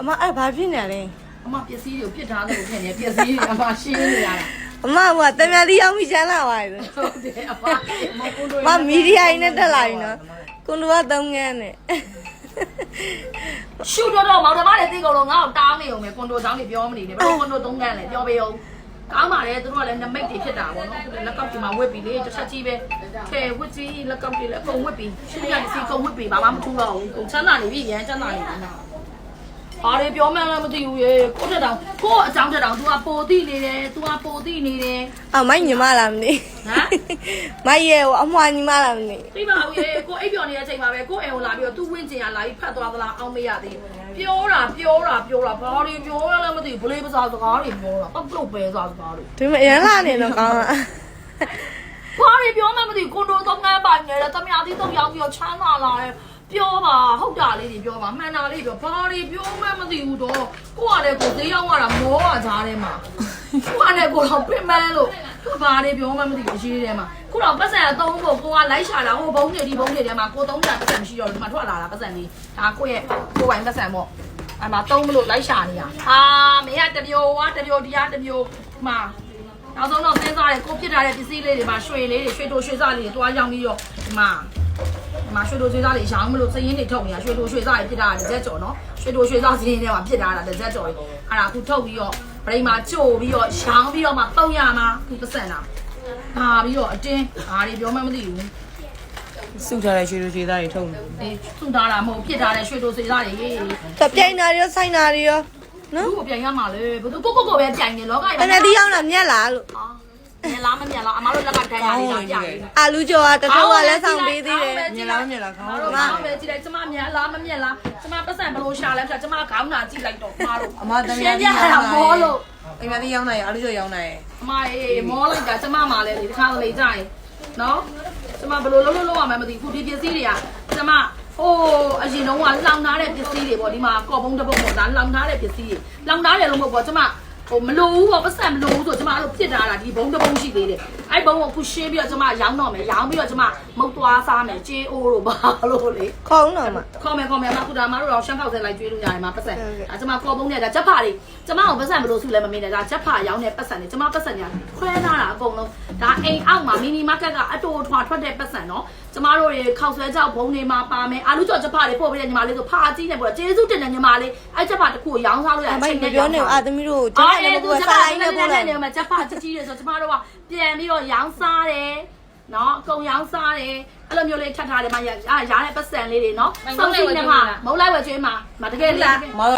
အမအဲ့ဘာဖြစ်နေလဲအမပစ္စည်းတွေကိုပြစ်ထားတယ်လို့ဖြစ်နေပစ္စည်းတွေအမရှင်းနေရတာအမကတမန်တီရောက်မိချမ်းလာပါလေဟုတ်တယ်အမမကုန်းတို့မမီဒီယာရင်းနဲ့တက်လာပြီနော်ကွန်လိုကသုံးငန်းနဲ့ရှူတော့တော့မောင်တမတွေသိကုန်လို့ငါ့ကိုတောင်းနေအောင်ပဲကွန်ဒိုတောင်းနေပြောမနေနဲ့ဘယ်လိုကွန်ဒိုသုံးကန်းလဲပြောပေးအောင်ကောင်းပါလေသူတို့ကလည်းနမိတ်တွေဖြစ်တာပေါ့နော်လက်ကောက်ဒီမှာဝစ်ပြီးလေတစ်ချက်ကြီးပဲခဲဝစ်ကြီးလက်ကောက်တွေလည်းအကုန်ဝစ်ပြီးရှူရစီကုန်ဝစ်ပြီးဘာမှမထူတော့ဘူးကုန်ချမ်းသာနေပြီရမ်းချမ်းသာနေပြီနော် ဘာတွေပြောမှန်းလည်းမသိဘူးရေကိုတက်တောင်ကိုအကြောင်းတက်တောင် तू ကပိုတိနေတယ် तू ကပိုတိနေတယ်အမိုက်ညီမလာမနေဟမ် မိုက်ရဲ့အမွှာညီမလာမနေသိပါဘူးရေကိုအိပ်ပျော်နေတဲ့အချိန်မှာပဲကိုအိမ်ကိုလာပြီးတော့သူ့ဝင်းကျင်ကလာပြီးဖတ်သွားသလားအောင်းမရသေးဘူးပြောတာပြောတာပြောတာဘာတွေပြောရလဲမသိဘူးဘလေးပစားစကားတွေပြောတာပတ်လို့ပဲစားစကားတွေဒီမှာအရန်လာနေတော့ကောင်းတာဘာတွေပြောမှမသိဘူးကွန်ဒိုသုံးငန်းပါနေတယ်တမယာသီးသုံးရောင်းပြီးတော့ချမ်းသာလာတယ် ပြောပါဟုတ်တာလေးတွေပြောပါမှန်တာလေးပြောဘာတွေပြောမှမသိဘူးတော့ကိုကလည်းကိုဈေးရောက်လာတာမောတာကြားထဲမှာကိုကလည်းကိုတော့ပင်မလို့ဘာတွေပြောမှမသိဘူးအရေးထဲမှာခုတော့ပတ်စံအသုံးဖို့ကိုကလိုက်ရှာတာဟိုဘုံတွေဒီဘုံတွေထဲမှာကိုသုံးတာပတ်စံမရှိတော့ဘူးဒီမှာထွက်လာတာပတ်စံလေးဒါကိုရဲ့ကိုပိုင်ပတ်စံပေါ့အမသုံးမလို့လိုက်ရှာနေတာအာမင်းကတပြိုဝါတပြိုတရားတပြိုမှာနောက်ဆုံးတော့စဉ်းစားတယ်ကိုပြစ်ထားတဲ့ပစ္စည်းလေးတွေမှာရွှေလေးတွေရွှေတိုရွှေစားလေးတွေတွားရောင်းပြီးတော့ဒီမှာဒီ မှာရွှေတိုရွှေစားလေးရောင်းမလို့စရင်တွေထုတ်နေတာရွှေတိုရွှေစားတွေပြစ်ထားတာတစ်ချက်ကျော်နော်ရွှေတိုရွှေစားစရင်တွေမှာပြစ်ထားတာတစ်ချက်ကျော်ကြီးအဲ့ဒါအခုထုတ်ပြီးတော့ဗရိမာကြို့ပြီးတော့ရောင်းပြီးတော့မှတုံးရမှာခုပစံတာဟာပြီးတော့အတင်းဘာတွေပြောမှမသိဘူးစုထားတဲ့ရွှေလူရွှေသားတွေထုတ်နေအေးသူ့ထားတာမဟုတ်ပြစ်ထားတဲ့ရွှေတိုရွှေစားတွေတပြိုင်နာရောဆိုင်နာရောနော်သူ့ကိုပြန်ရမှာလေဘယ်သူကိုကိုကိုပဲပြန်နေလောကတမန်တီရောက်လာမြက်လာလို့ဟာ မြင်လားမမြင်လားအမားတို့လက်ကတန်းရနေတာကြာပြီအာလူကျော်ကတထောက်ကလည်းဆောင်ပေးသေးတယ်မြင်လားမမြင်လားခေါင်းငါတော့တို့မောင်ပဲကြည့်လိုက်ကျမမြင်လားမမြင်လားကျမပတ်စံဘလို့ရှာလဲဖြာကျမခေါင်းနာကြည့်လိုက်တော့မတို့အမသမီးရှရင်းတပြယ်ရတာမောလို့အိမ်မတိရောင်းနိုင်ရအလူကျော်ရောင်းနိုင်ရအမအေးမောလိုက်တာကျမမှလည်းဒီတစ်ခါလေကြာရင်နော်ကျမဘလို့လုံးလုံးလုံးရမယ်မသိဘူးဒီပစ္စည်းတွေကကျမဟိုအရင်တော့ကလောင်ထားတဲ့ပစ္စည်းတွေပေါ့ဒီမှာကော်ပုံတစ်ပုတ်ပေါ့ဒါလောင်ထားတဲ့ပစ္စည်းတွေလောင်ထားတယ်လို့မဟုတ်ပေါ့ကျမ ဟိုမလိုဘူးပေါ့ပတ်စံမလိုဘူးဆိုကျမအဲ့လိုဖြစ်ထားတာဒီဘုံတစ်ဘုံရှိသေးတယ် အဲ့ဘုံကိုခုရှင်းပြီးတော့ကျမရောင်းတော့မယ်ရောင်းပြီးတော့ကျမမုတ်သွားစားမယ်ကြေးအိုးတို့ဘာလို့လေခေါင်းတော့မှခေါ်မယ်ခေါ်မယ်မခုဒါမတို့တော့ရှမ်းခောက်ဆက်လိုက်ကျွေးလို့ရတယ်မှာပတ်စံဟုတ်ကဲ့အဲကျွန်မကော်ပုံးနဲ့ဒါချက်ဖာတွေကျွန်မအောင်ပတ်စံဘယ်လိုစုလဲမမင်းနဲ့ဒါချက်ဖာရောင်းတဲ့ပတ်စံတွေကျွန်မပတ်စံညာခွဲထားတာအကုန်လုံးဒါအိမ်အောက်မှာမီနီမားကတ်ကအတူထွာထွက်တဲ့ပတ်စံနော်ကျွန်မတို့တွေခောက်ဆွဲကြောက်ဘုံတွေမှာပါမယ်အာလူကျော်ချက်ဖာတွေပို့ပေးတဲ့ညီမလေးဆိုဖာကြီးနဲ့ပို့ကျေးဇူးတင်တဲ့ညီမလေးအဲ့ချက်ဖာတစ်ခုကိုရောင်းစားလို့ရအမိုက်မပြောနဲ့အာသမီးတို့ကျအော်န်အေးတဲ့သူကူကချက်စာဖာလိုလေးင်းနဲ့ပို့နဲ့လိုက်နေမှာချက်ဖာကြီးကြီးတွေဆိုကျွန်မတို့ကပြန်ပြီးတော့ရောင်းစားတယ်နော်အကုန်ရောင်းစားတယ်အဲ့လိုမျိုးလေးထပ်ထားတယ်မှာရရတဲ့ပတ်စံလေးတွေနော်စုံစိတ်နဲ့မှာမဟုတ်လိုက်ဝယ်ကျွေးမှာမတကယ်လေးမော